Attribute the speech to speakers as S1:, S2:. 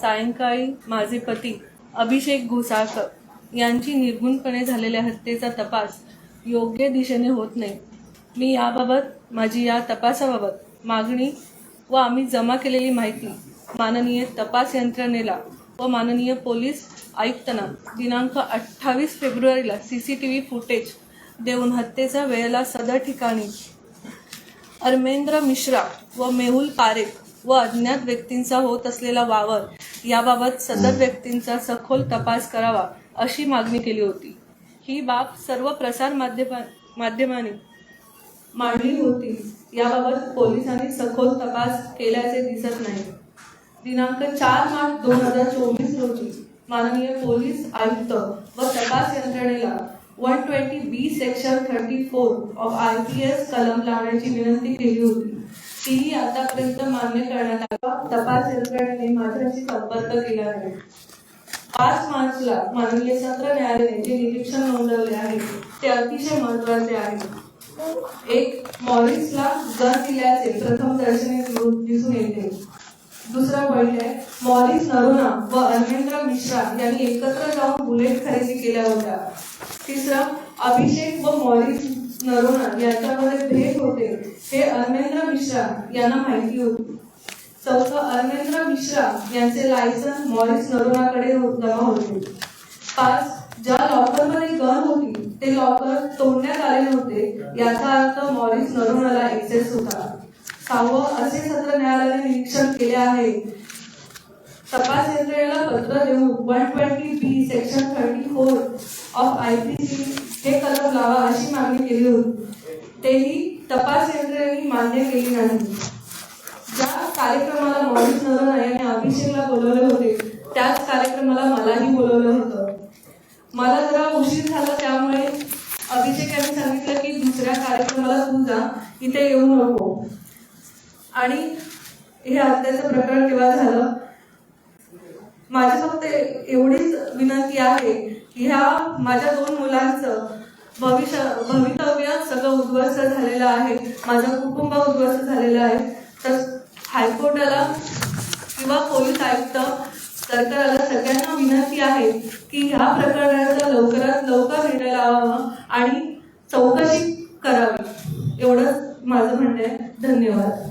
S1: सायंकाळी माझे पती अभिषेक घोसाळकर यांची निर्गुणपणे झालेल्या हत्येचा तपास योग्य दिशेने होत नाही. मी याबाबत माझी या तपासाबाबत मागणी व आम्ही जमा केलेली माहिती माननीय तपास यंत्रणेला व माननीय पोलीस आयुक्तांना दिनांक अठ्ठावीस फेब्रुवारीला C C T V footage देऊन हत्येच्या वेळेला सदर ठिकाणी अर्मेंद्र मिश्रा व मेहुल पारेख व अज्ञात व्यक्तींचा होत असलेला वावर याबाबत सदर व्यक्तींचा सखोल तपास करावा अशी मागणी केली होती. ही बाब सर्व प्रसार माध्यमा मांडली होती. याबाबत पोलिसांनी सखोल तपास केल्याचे दिसत नाही. दिनांक चार मार्च दोन हजार चोवीस रोजी माननीय पोलीस आयुक्त व तपास यंत्रणेला one twenty B section thirty four of I P S कलम लावण्याची विनंती केली होती. तीही आतापर्यंत मान्य करण्यात आला. तपास यंत्रणेने माझ्याशी संपर्क केला आहे पाच मार्चला माननीय सत्र न्यायालयाने जे निरीक्षण नोंदवले आहे ते अतिशय महत्त्वाचे आहे. एक मॉरिसला गन दिल्याचे प्रथम दर्शनी दिसून येते. दुसरा पॉइंट आहे मॉरिस नरोना व अरविंद्र मिश्रा यांनी एकत्र जाऊन बुलेट खरेदी केल्या होत्या. तिसरा अभिषेक व मॉरिस नरोना यांच्यामध्ये भेट होते. हे अरविंद्र मिश्रा यांना माहिती होती. चौथं अरविंद्र मिश्रा यांचे लायसन मॉरिस नरोनाकडे जमा होते. पाच ज्या लॉकरमध्ये गन होती ते लॉकर तोडण्यात आले होते याचा अर्थ मॉरिस नरोनाला एक्सेस होता. सहावं असे सत्र न्यायालयाने निरीक्षण केले आहे. तपास यंत्रणेला पत्र देऊन one twenty B section thirty four of I P C हे कलम लावा अशी मागणी केली होती. तेही तपास यंत्रणेने मान्य केली नाही. ज्या कार्यक्रमाला मॉरिस नरन यांनी अभिषेकला बोलवले होते त्याच कार्यक्रमाला मलाही बोलवलं होतं. मला जरा उशीर झाला त्यामुळे अभिषेक यांनी सांगितलं की दुसऱ्या कार्यक्रमाला तू जा इथे येऊ नको. आणि हे हत्याचं प्रकरण तेव्हा झालं. माझी फक्त एवढीच विनंती आहे की ह्या माझ्या दोन मुलांचं भविष्य भवितव्य सगळं उद्ध्वस्त झालेलं आहे. माझं कुटुंब उद्ध्वस्त झालेलं आहे. तर हायकोर्टाला किंवा पोलीस आयुक्त सरकारला सगळ्यांना विनंती आहे की ह्या प्रकरणाचा लवकरात लवकर निर्णय लावावा आणि चौकशी करावी. एवढंच माझं म्हणणं आहे. धन्यवाद.